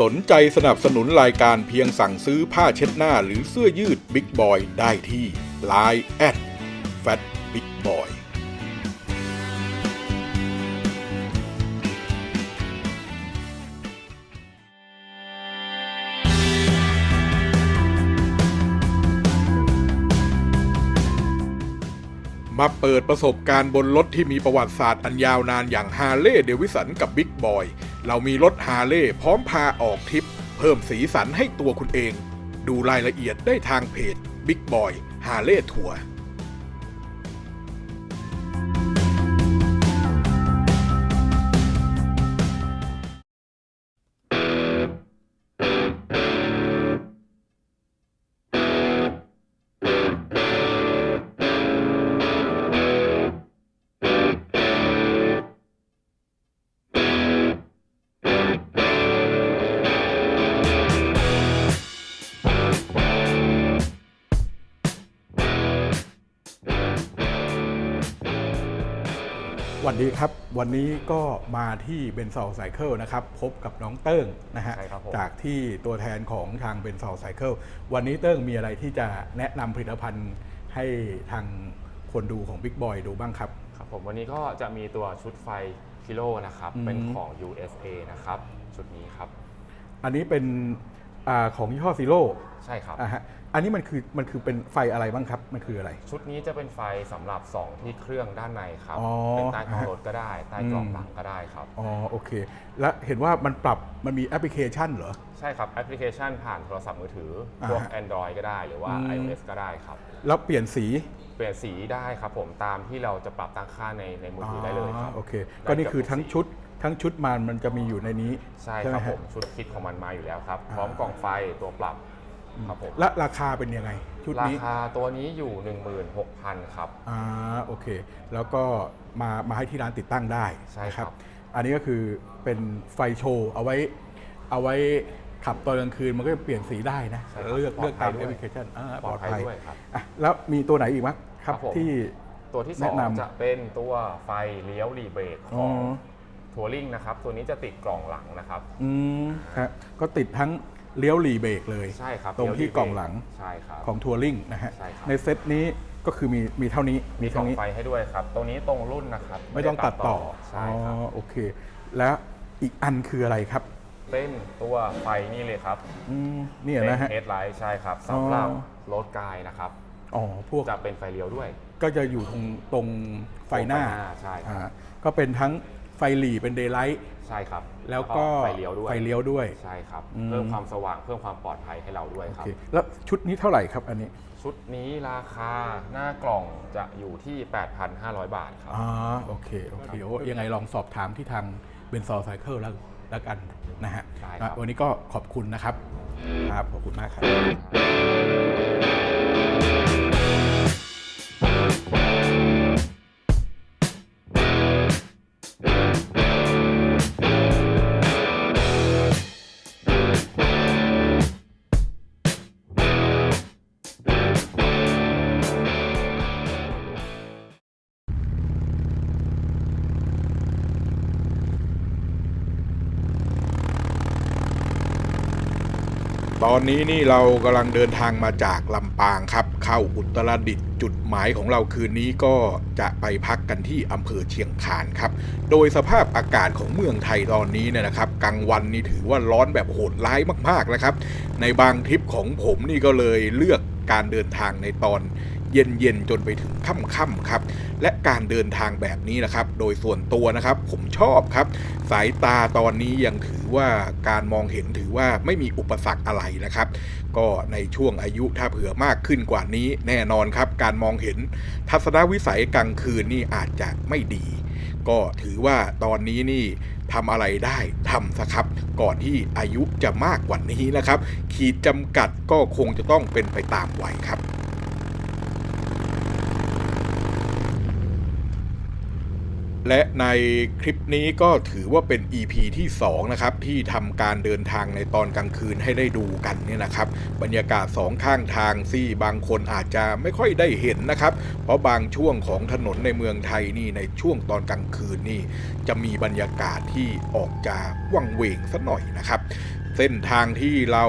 สนใจสนับสนุนรายการเพียงสั่งซื้อผ้าเช็ดหน้าหรือเสื้อยืดบิ๊กบอยได้ที่ Line แอดแฟตบิ๊กบอยมาเปิดประสบการณ์บนรถที่มีประวัติศาสตร์อันยาวนานอย่างฮาร์เลย์เดวิสันกับบิ๊กบอย เรามีรถฮาร์เลย์พร้อมพาออกทริป เพิ่มสีสันให้ตัวคุณเอง ดูรายละเอียดได้ทางเพจบิ๊กบอยฮาร์เลย์ทัวร์ วัสดีครับ วันนี้ก็มาที่เบนซ l ลไซเคิลนะครับ พบกับน้องเติ้งนะฮะ ใช่ครับผม จากที่ตัวแทนของทางเบนซ l ลไซเคิลวันนี้เติ้งมีอะไรที่จะแนะนำผลิตภัณฑ์ให้ทางคนดูของ Big Boy ดูบ้างครับ ครับผมวันนี้ก็จะมีตัวชุดไฟกิโลนะครับ อืม เป็นของ USA นะครับ ชุดนี้ครับ อันนี้เป็น อาของยี่ห้อซีโร่ใช่ครับ อ่าฮะอันนี้มันคือมันคือเป็นไฟอะไรบ้างครับ มันคืออะไร ชุดนี้จะเป็นไฟสำหรับส่องที่เครื่องด้านในครับ อ๋อเป็นใต้ท้องฮะรถก็ได้ ใต้กล่องอืม หลังก็ได้ครับ อ๋อโอเค และเห็นว่ามันปรับมันมีแอปพลิเคชันเหรอ ใช่ครับ แอปพลิเคชันผ่านโทรศัพท์มือถือ อ่าพวก ฮะ Android ก็ได้หรือว่า อืม iOS ก็ได้ครับ แล้วเปลี่ยนสีเปลี่ยนสีได้ครับผมตามที่เราจะปรับตั้งค่าในในมือถือได้เลยครับโอเค ก็นี่คือทั้งชุด ทั้งชุดมันมันจะมีอยู่ในนี้ใช่ไหครับฮะผมชุดคิดของมันมาอยู่แล้วครับอ่าพร้อมกล่องไฟตัวปรับครับผมและราคาเป็นยังไง ชุดรานี้คาตัวนี้อยู่ 16,000 ครับอ่าโอเค แล้วก็มามาให้ที่ร้านติดตั้งได้ใช่นะครับ อันนี้ก็คือเป็นไฟโชว์เอาไว้เอาไว้ขับตอนกลางคืนมันก็เปลี่ยนสีได้นะใช่ครับเลือกปลอเลืดอกภัตายมด้วยแอปพลิเคชันอ่าปลอดภัยด้วยครับอะแล้วมีตัวไหนอีกมั้ยครับครับผมที่ตัวที่แนะนำ2จะเป็นตัวไฟเลี้ยวรีเบรกขอ๋ออง ทัวริงนะครับ ตัวนี้จะติดกล่องหลังนะครับ อืมฮะก็ติดทั้งเลี้ยวหลีเบรกเลย ใช่ครับตรงที่เลี้ยวกล่องหลังใช่ครับของทัวริงนะฮะใช่ครับในเซตนี้ก็คือมีมีเท่านี้มีกล่เท่าองนี้ไฟให้ด้วยครับ ตรงนี้ตรงรุ่นนะครับ ไม่ต้องตัดต่อใช่ครับโอเค แล้วอีกอันคืออะไรครับเป็นตัวไฟนี่เลยครับอืมเนี่ยเป็นนะฮะเฮดไลท์ใช่ครับสำหรับอ๋อรถกายนะครับอ๋อพวกจะเป็นไฟเลี้ยวด้วย ก็จะอยู่ตรงตรงไฟหน้าตรงไฟหน้าใช่ครับอ่าก็เป็นทั้ง ไฟหลีเป็นเดย์ไลท์ใช่ครับแล้วก็ไฟเลี้ยวด้วยไฟเลี้ยวด้วยใช่ครับอืมเพิ่มความสว่างเพิ่มความปลอดภัยให้เราด้วยโอครับเคแล้วชุดนี้เท่าไหร่ครับอันนี้ ชุดนี้ราคาหน้ากล่องจะอยู่ที่ 8,500 บาทครับอ๋อโอเคโอเคโอ้ยังไงลองสอบถามที่ทางเบนซอไซเคิลแล้วแล้วกันนะฮะได้ครับวันนี้ก็ขอบคุณนะครับครับขอบคุณมากครับ อนนี้นี่เรากำลังเดินทางมาจากลำปางครับ เข้าอุตรดิตถ์จุดหมายของเราคืนนี้ก็จะไปพักกันที่อำเภอเชียงคานครับ โดยสภาพอากาศของเมืองไทยตอนนี้เนี่ยนะครับกลางวันนี่ถือว่าร้อนแบบโหดร้ายมากๆนะครับ ในบางทริปของผมนี่ก็เลยเลือกการเดินทางในตอน เย็นๆจนไปถึงค่ำๆครับ และการเดินทางแบบนี้นะครับ โดยส่วนตัวนะครับ ผมชอบครับ สายตาตอนนี้ยังถือว่าการมองเห็นถือว่าไม่มีอุปสรรคอะไรนะครับ ก็ในช่วงอายุถ้าเผื่อมากขึ้นกว่านี้แน่นอนครับ การมองเห็นทัศนวิสัยกลางคืนนี่อาจจะไม่ดี ก็ถือว่าตอนนี้นี่ทำอะไรได้ทำซะครับ ก่อนที่อายุจะมากกว่านี้นะครับ ขีดจำกัดก็คงจะต้องเป็นไปตามวัยครับ และในคลิปนี้ก็ถือว่าเป็น EP ที่ 2 นะครับ ที่ทำการเดินทางในตอนกลางคืนให้ได้ดูกันเนี่ยนะครับ บรรยากาศสองข้างทางที่บางคนอาจจะไม่ค่อยได้เห็นนะครับ เพราะบางช่วงของถนนในเมืองไทยนี่ในช่วงตอนกลางคืนนี่จะมีบรรยากาศที่ออกจะวังเวงสักหน่อยนะครับ เส้นทางที่เรา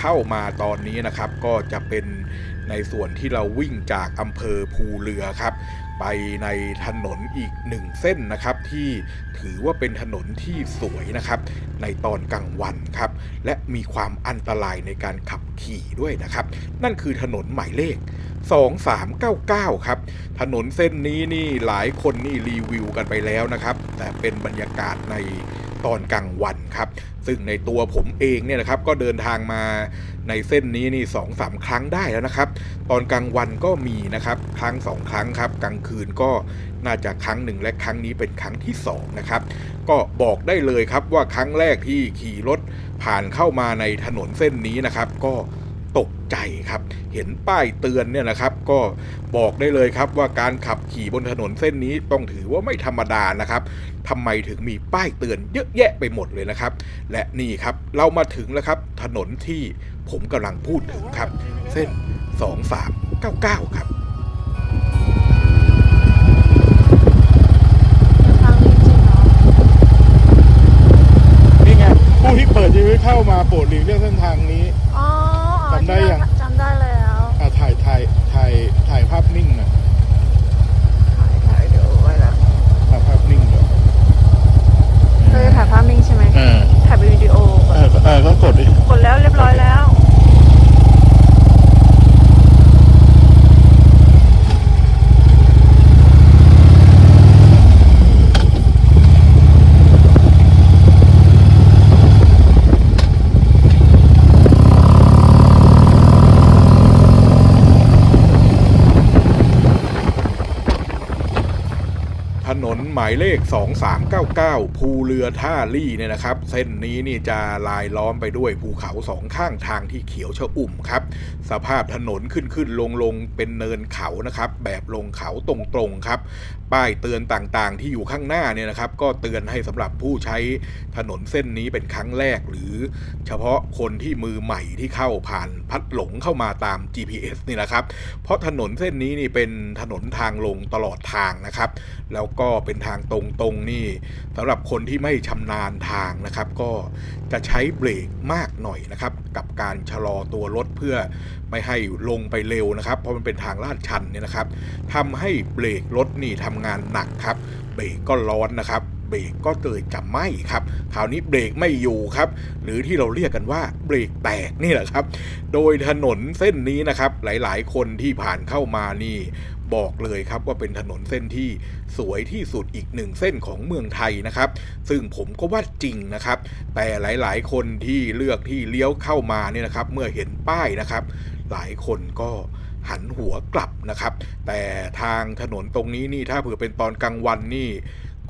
เข้ามาตอนนี้นะครับ ก็จะเป็นในส่วนที่เราวิ่งจากอำเภอภูเรือครับ ไปในถนนอีกหนึ่งเส้นนะครับ ที่ถือว่าเป็นถนนที่สวยนะครับ ในตอนกลางวันครับ และมีความอันตรายในการขับขี่ด้วยนะครับ นั่นคือถนนหมายเลข 2399 ครับ ถนนเส้นนี้นี่หลายคนนี่รีวิวกันไปแล้วนะครับ แต่เป็นบรรยากาศในตอนกลางวันครับ ซึ่งในตัวผมเองเนี่ยนะครับก็เดินทางมา ในเส้นนี้นี่สองสามครั้งได้แล้วนะครับ ตอนกลางวันก็มีนะครับ ครั้งสองครั้งครับ กลางคืนก็น่าจะครั้งหนึ่งและครั้งนี้เป็นครั้งที่สองนะครับ ก็บอกได้เลยครับว่าครั้งแรกที่ขี่รถผ่านเข้ามาในถนนเส้นนี้นะครับ ก็ ใจครับ เห็นป้ายเตือนเนี่ยนะครับ ก็บอกได้เลยครับว่าการขับขี่บนถนนเส้นนี้ต้องถือว่าไม่ธรรมดานะครับทำไมถึงมีป้ายเตือนเยอะแยะไปหมดเลยนะครับ และนี่ครับเรามาถึงแล้วครับ ถนนที่ผมกำลังพูดถึงครับ เส้น 2399 ครับทางนี้จริงเหรอนี่ไงผู้ที่เปิดชีวิตเข้ามาโปรดหลีกเลี่ยงเส้นทางนี้ อ๋อ จำได้ยัง จำได้แล้ว อะถ่ายถ่ายถ่ายถ่ายภาพนิ่งหน่อย ถ่ายถ่ายดูไว้แล้ว ถ่ายภาพนิ่งเดี๋ยว เธอถ่ายภาพนิ่งใช่ไหม เออ ถ่ายเป็นวิดีโอ เออเออก็กดดิ กดแล้วเรียบร้อยแล้ว ถนนหมายเลข 2399 ภูเรือท่าลี่เนี่ยนะครับ เส้นนี้นี่จะลายล้อมไปด้วยภูเขาสองข้างทางที่เขียวชอุ่มครับ สภาพถนนขึ้นขึ้นลงลงเป็นเนินเขานะครับ แบบลงเขาตรงๆครับ ป้ายเตือนต่างๆ ที่อยู่ข้างหน้าเนี่ยนะครับ ก็เตือนให้สำหรับผู้ใช้ถนนเส้นนี้เป็นครั้งแรก หรือเฉพาะคนที่มือใหม่ที่เข้าผ่านพัดหลงเข้ามาตาม GPS นี่นะครับ เพราะถนนเส้นนี้นี่เป็นถนนทางลงตลอดทางนะครับ แล้วก็เป็นทางตรงๆนี่สำหรับคนที่ไม่ชำนาญทางนะครับ ก็จะใช้เบรกมากหน่อยนะครับ กับการชะลอตัวรถเพื่อ ไม่ให้ลงไปเร็วนะครับ เพราะมันเป็นทางลาดชันเนี่ยนะครับทำให้เบรกรถนี่ทำงานหนักครับ เบรกก็ร้อนนะครับเบรกก็เกิดจะไหม้ครับคราวนี้เบรกไม่อยู่ครับ หรือที่เราเรียกกันว่าเบรกแตกนี่แหละครับ โดยถนนเส้นนี้นะครับ หลายๆ คนที่ผ่านเข้ามานี่บอกเลยครับว่าเป็นถนนเส้นที่สวยที่สุดอีกหนึ่งเส้นของเมืองไทยนะครับ ซึ่งผมก็ว่าจริงนะครับ แต่หลายๆ คนที่เลือกที่เลี้ยวเข้ามาเนี่ยนะครับ เมื่อเห็นป้ายนะครับ หลายคนก็หันหัวกลับนะครับ แต่ทางถนนตรงนี้นี่ถ้าเผื่อเป็นตอนกลางวันนี่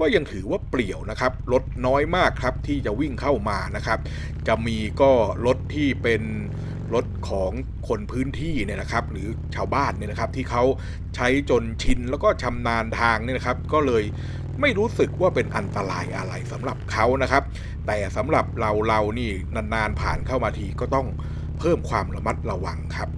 ก็ยังถือว่าเปลี่ยวนะครับรถน้อยมากครับที่จะวิ่งเข้ามานะครับ จะมีก็รถที่เป็นรถของคนพื้นที่เนี่ยนะครับ หรือชาวบ้านเนี่ยนะครับ ที่เขาใช้จนชินแล้วก็ชำนาญทางเนี่ยนะครับ ก็เลยไม่รู้สึกว่าเป็นอันตรายอะไรสำหรับเขานะครับ แต่สำหรับเราเรานี่นานๆผ่านเข้ามาทีก็ต้อง เพิ่มความระมัดระวังครับ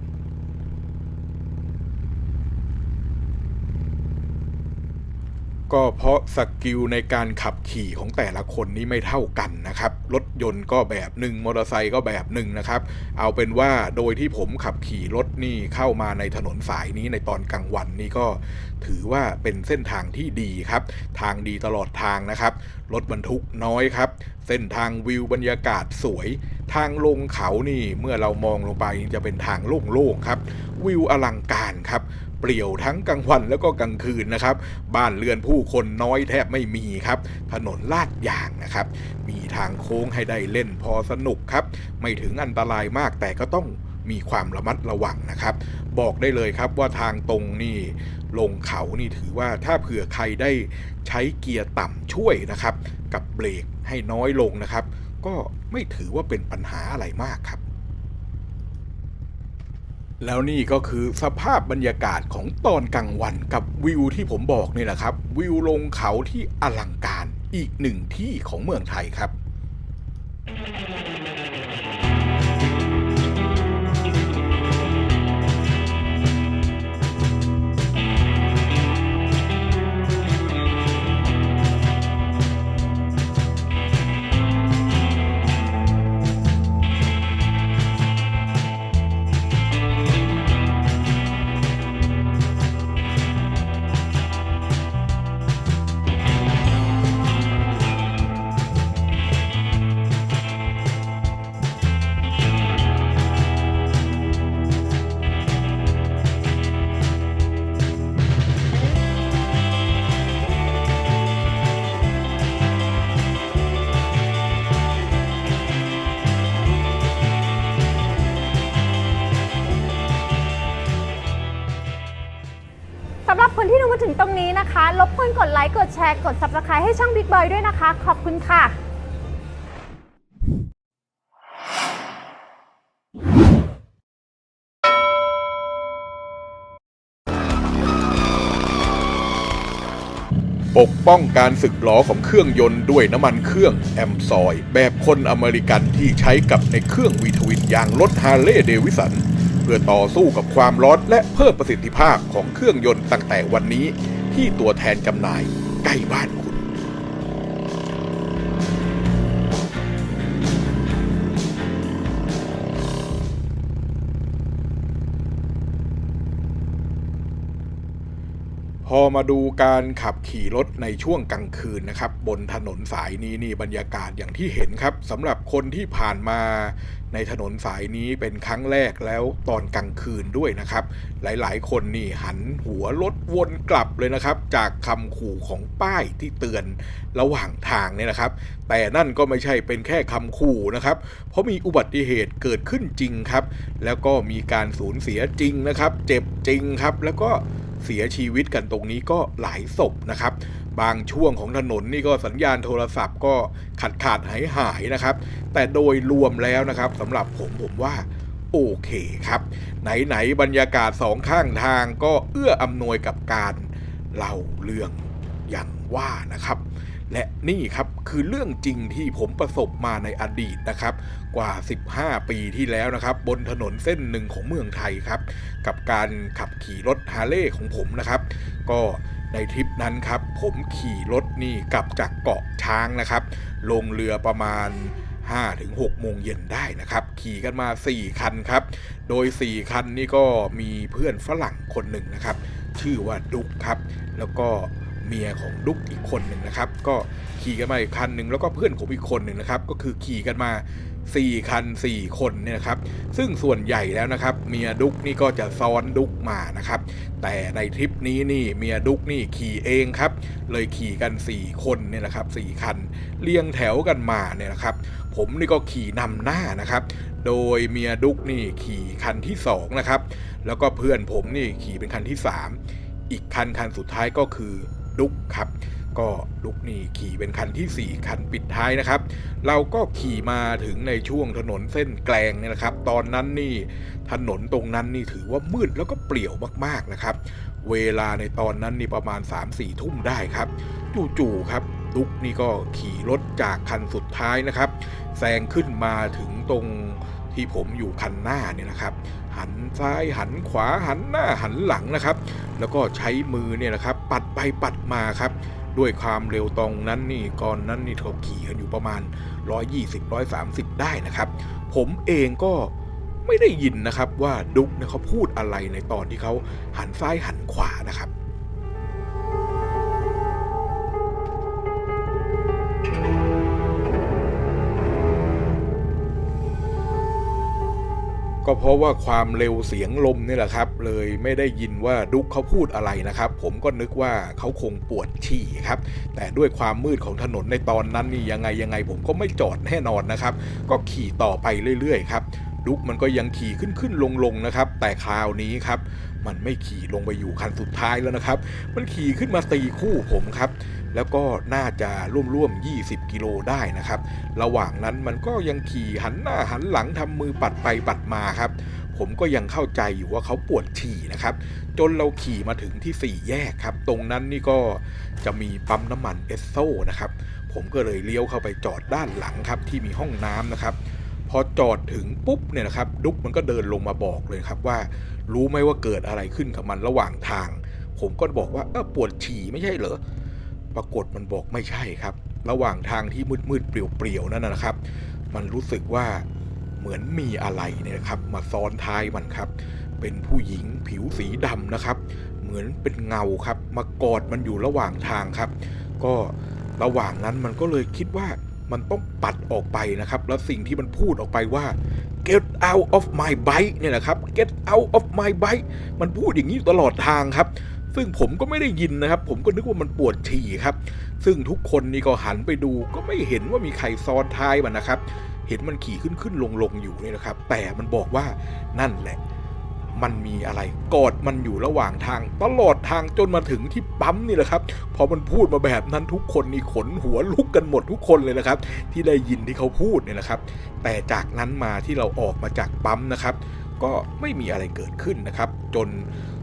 ก็เพราะสกิลในการขับขี่ของแต่ละคนนี่ไม่เท่ากันนะครับ รถยนต์ก็แบบหนึ่งมอเตอร์ไซค์ก็แบบหนึ่งนะครับ เอาเป็นว่าโดยที่ผมขับขี่รถนี่เข้ามาในถนนสายนี้ในตอนกลางวันนี่ก็ถือว่าเป็นเส้นทางที่ดีครับ ทางดีตลอดทางนะครับ รถบรรทุกน้อยครับ เส้นทางวิวบรรยากาศสวย ทางลงเขานี่เมื่อเรามองลงไปจะเป็นทางโล่งๆครับ วิวอลังการครับ เปลี่ยวทั้งกลางวันแล้วก็กลางคืนนะครับ บ้านเรือนผู้คนน้อยแทบไม่มีครับ ถนนลาดยางนะครับ มีทางโค้งให้ได้เล่นพอสนุกครับ ไม่ถึงอันตรายมากแต่ก็ต้องมีความระมัดระวังนะครับ บอกได้เลยครับว่าทางตรงนี่ลงเขานี่ถือว่าถ้าเผื่อใครได้ใช้เกียร์ต่ำช่วยนะครับ กับเบรกให้น้อยลงนะครับ ก็ไม่ถือว่าเป็นปัญหาอะไรมากครับ แล้วนี่ก็คือสภาพบรรยากาศของตอนกลางวันกับวิวที่ผมบอกนี่แหละครับ วิวลงเขาที่อลังการอีกหนึ่งที่ของเมืองไทยครับ รบกวนกดไลค์ กดแชร์ กด Subscribe ให้ช่อง Big Boy ด้วยนะคะ ขอบคุณค่ะปกป้องการสึกหรอของเครื่องยนต์ด้วยน้ำมันเครื่องแอมซอย แบบคนอเมริกันที่ใช้กับในเครื่องวีทวินอย่างรถฮาร์เลย์เดวิสัน เพื่อต่อสู้กับความร้อนและเพิ่มประสิทธิภาพของเครื่องยนต์ตั้งแต่วันนี้ ที่ตัวแทนจำหน่ายใกล้บ้านคุณ อมาดูการขับขี่รถในช่วงกลางคืนนะครับ บนถนนสายนี้นี่บรรยากาศอย่างที่เห็นครับสำหรับคนที่ผ่านมาในถนนสายนี้เป็นครั้งแรกแล้วตอนกลางคืนด้วยนะครับ หลายๆ คนนี่หันหัวรถวนกลับเลยนะครับ จากคำขู่ของป้ายที่เตือนระหว่างทางเนี่ยนะครับ แต่นั่นก็ไม่ใช่เป็นแค่คำขู่นะครับ เพราะมีอุบัติเหตุเกิดขึ้นจริงครับ แล้วก็มีการสูญเสียจริงนะครับ เจ็บจริงครับแล้วก็ เสียชีวิตกันตรงนี้ก็หลายศพนะครับ บางช่วงของถนนนี่ก็สัญญาณโทรศัพท์ก็ขาดขาดหายหายนะครับ แต่โดยรวมแล้วนะครับสำหรับผมผมว่าโอเคครับ ไหนๆบรรยากาศสองข้างทางก็เอื้ออำนวยกับการเล่าเรื่องอย่างว่านะครับ และนี่ครับคือเรื่องจริงที่ผมประสบมาในอดีตนะครับ กว่า 15 ปีที่แล้วนะครับ บนถนนเส้นหนึ่งของเมืองไทยครับ กับการขับขี่รถฮาร์เลย์ของผมนะครับ ก็ในทริปนั้นครับ ผมขี่รถนี่กลับจากเกาะช้างนะครับ ลงเรือประมาณ5-6โมงเย็นได้นะครับ ขี่กันมา 4 คันครับ โดย 4 คันนี่ก็มีเพื่อนฝรั่งคนหนึ่งนะครับ ชื่อว่าดุ๊กครับ แล้วก็ เมียของดุ๊กอีกคนหนึ่งนะครับ ก็ขี่กันมาอีกคันหนึ่งแล้วก็เพื่อนผมอีกคนหนึ่งนะครับ ก็คือขี่กันมา 4 คัน 4 คนเนี่ยนะครับ ซึ่งส่วนใหญ่แล้วนะครับเมียดุ๊กนี่ก็จะซ้อนดุ๊กมานะครับ แต่ในทริปนี้นี่เมียดุ๊กนี่ขี่เองครับ เลยขี่กัน 4 คนเนี่ยนะครับ4คัน เรียงแถวกันมาเนี่ยนะครับผมนี่ก็ขี่นำหน้านะครับ โดยเมียดุ๊กนี่ขี่คันที่2นะครับ แล้วก็เพื่อนผมนี่ขี่เป็นคันที่ 3 อีกคันคันสุดท้ายก็คือ ดุ๊กครับ ก็ดุ๊กนี่ขี่เป็นคันทีสี่ 4 คันปิดท้ายนะครับ เราก็ขี่มาถึงในช่วงถนนเส้นแกลงเนี่ยนะครับ ตอนนั้นนี่ถนนตรงนั้นนี่ถือว่ามืดแล้วก็เปลี่ยวมากๆนะครับ เวลาในตอนนั้นนี่ประมาณ 3-4 ทุ่มได้ครับ จู่ๆครับดุ๊กนี่ก็ขี่รถจากคันสุดท้ายนะครับแซงขึ้นมาถึงตรง ที่ผมอยู่คันหน้าเนี่ยนะครับหันซ้ายหันขวาหันหน้าหันหลังนะครับ แล้วก็ใช้มือเนี่ยนะครับ ปัดไปปัดมาครับ ด้วยความเร็วตรงนั้นนี่ก่อนนั้นนี่เขาขี่กันอยู่ประมาณ 120-130 ได้นะครับ ผมเองก็ไม่ได้ยินนะครับว่าดุ๊กเนี่ยเขาพูดอะไรในตอนที่เขาหันซ้ายหันขวานะครับ ก็เพราะว่าความเร็วเสียงลมนี่แหละครับ เลยไม่ได้ยินว่าดุ๊กเขาพูดอะไรนะครับ ผมก็นึกว่าเขาคงปวดฉี่ครับ แต่ด้วยความมืดของถนนในตอนนั้นนี่ยังไงยังไง ผมก็ไม่จอดแน่นอนนะครับ ก็ขี่ต่อไปเรื่อยๆครับดุ๊กมันก็ยังขี่ขึ้นขึ้นลงลงๆนะครับ แต่คราวนี้ครับ มันไม่ขี่ลงไปอยู่คันสุดท้ายแล้วนะครับ มันขี่ขึ้นมาตีคู่ผมครับ แล้วก็น่าจะร่วมๆ 20 กิโลได้นะครับ ระหว่างนั้นมันก็ยังขี่หันหน้าหันหลังทำมือปัดไปปัดมาครับ ผมก็ยังเข้าใจอยู่ว่าเขาปวดฉี่นะครับ จนเราขี่มาถึงที่สี่แยกครับ ตรงนั้นนี่ก็จะมีปั๊มน้ำมันเอสโซนะครับ ผมก็เลยเลี้ยวเข้าไปจอดด้านหลังครับที่มีห้องน้ำนะครับ พอจอดถึงปุ๊บเนี่ยนะครับดุ๊กมันก็เดินลงมาบอกเลยครับว่า รู้ไหมว่าเกิดอะไรขึ้นกับมันระหว่างทาง ผมก็บอกว่าเออปวดฉี่ไม่ใช่เหรอปรากฏมันบอกไม่ใช่ครับ ระหว่างทางที่มืดๆเปลี่ยวๆนั่นนะครับ มันรู้สึกว่าเหมือนมีอะไรเนี่ยนะครับ มาซ้อนท้ายมันครับ เป็นผู้หญิงผิวสีดำนะครับ เหมือนเป็นเงาครับ มากอดมันอยู่ระหว่างทางครับ ก็ระหว่างนั้นมันก็เลยคิดว่า มันต้องปัดออกไปนะครับ แล้วสิ่งที่มันพูดออกไปว่า get out of my bike เนี่ยนะครับ get out of my bike มันพูดอย่างนี้ตลอดทางครับ ซึ่งผมก็ไม่ได้ยินนะครับ ผมก็นึกว่ามันปวดฉี่ครับ ซึ่งทุกคนนี่ก็หันไปดูก็ไม่เห็นว่ามีใครซ้อนท้ายมันนะครับ เห็นมันขี่ขึ้นขึ้นลงลงอยู่เนี่ยนะครับ แต่มันบอกว่านั่นแหละ มันมีอะไรกอดมันอยู่ระหว่างทาง ตลอดทางจนมาถึงที่ปั๊มนี่แหละครับ พอมันพูดมาแบบนั้นทุกคนนี่ขนหัวลุกกันหมดทุกคนเลยนะครับ ที่ได้ยินที่เขาพูดเนี่ยนะครับ แต่จากนั้นมาที่เราออกมาจากปั๊มนะครับ ก็ไม่มีอะไรเกิดขึ้นนะครับ จน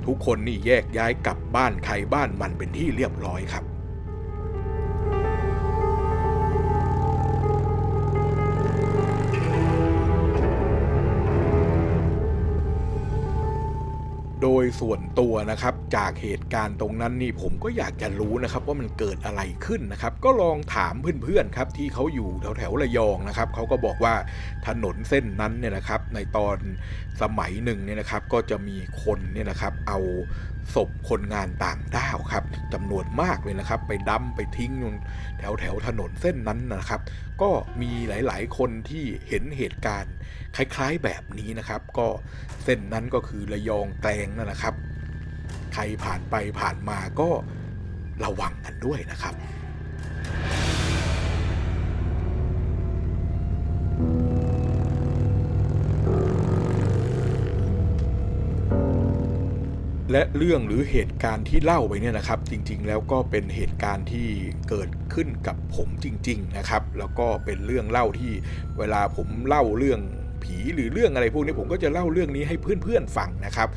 ทุกคนนี่แยกย้ายกลับบ้านใครบ้านมันเป็นที่เรียบร้อยครับ ส่วนตัวนะครับ จากเหตุการณ์ตรงนั้นนี่ผมก็อยากจะรู้นะครับว่ามันเกิดอะไรขึ้นนะครับ ก็ลองถามเพื่อนๆครับที่เขาอยู่แถวแถวๆระยองนะครับเขาก็บอกว่าถนนเส้นนั้นเนี่ยนะครับในตอนสมัยหนึ่งเนี่ยนะครับก็จะมีคนเนี่ยนะครับเอาศพคนงานต่างด้าวครับจำนวนมากเลยนะครับ ไปดั้มไปทิ้งตรงแถวแถวๆถนนเส้นนั้นนะครับ ก็มีหลายๆ คนที่เห็นเหตุการณ์คล้ายๆแบบนี้นะครับ ก็เส้นนั้นก็คือระยองแกลงนั่นแหละครับ ใครผ่านไปผ่านมาก็ระวังกันด้วยนะครับและเรื่องหรือเหตุการณ์ที่เล่าไปเนี่ยนะครับ จริงๆ แล้วก็เป็นเหตุการณ์ที่เกิดขึ้นกับผมจริง ๆ นะครับ แล้วก็เป็นเรื่องเล่าที่เวลาผมเล่าเรื่อง ผีหรือเรื่องอะไรพวกนี้ผมก็จะเล่าเรื่องนี้ให้เพื่อนๆฟังนะครับ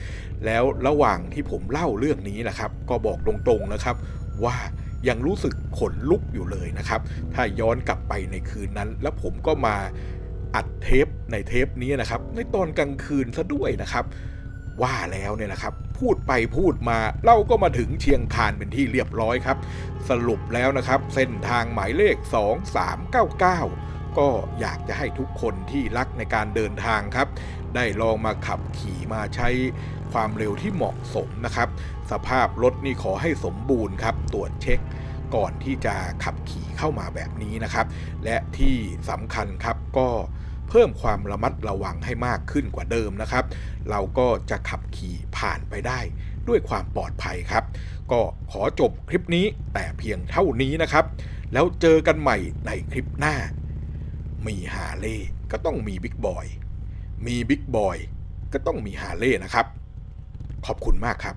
แล้วระหว่างที่ผมเล่าเรื่องนี้นะครับ ก็บอกตรงๆนะครับ ว่ายังรู้สึกขนลุกอยู่เลยนะครับ ถ้าย้อนกลับไปในคืนนั้น แล้วผมก็มาอัดเทปในเทปนี้นะครับ ในตอนกลางคืนซะด้วยนะครับว่าแล้วเนี่ยนะครับ พูดไปพูดมาเราก็มาถึงเชียงคานเป็นที่เรียบร้อยครับ สรุปแล้วนะครับ เส้นทางหมายเลข 2399 ก็อยากจะให้ทุกคนที่รักในการเดินทางครับ ได้ลองมาขับขี่มาใช้ความเร็วที่เหมาะสมนะครับ สภาพรถนี่ขอให้สมบูรณ์ครับ ตรวจเช็คก่อนที่จะขับขี่เข้ามาแบบนี้นะครับ และที่สำคัญครับก็เพิ่มความระมัดระวังให้มากขึ้นกว่าเดิมนะครับ เราก็จะขับขี่ผ่านไปได้ด้วยความปลอดภัยครับ ก็ขอจบคลิปนี้แต่เพียงเท่านี้นะครับ แล้วเจอกันใหม่ในคลิปหน้า มีฮาเล่ก็ต้องมีบิ๊กบอย มีบิ๊กบอยก็ต้องมีฮาเล่นะครับ ขอบคุณมากครับ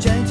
change.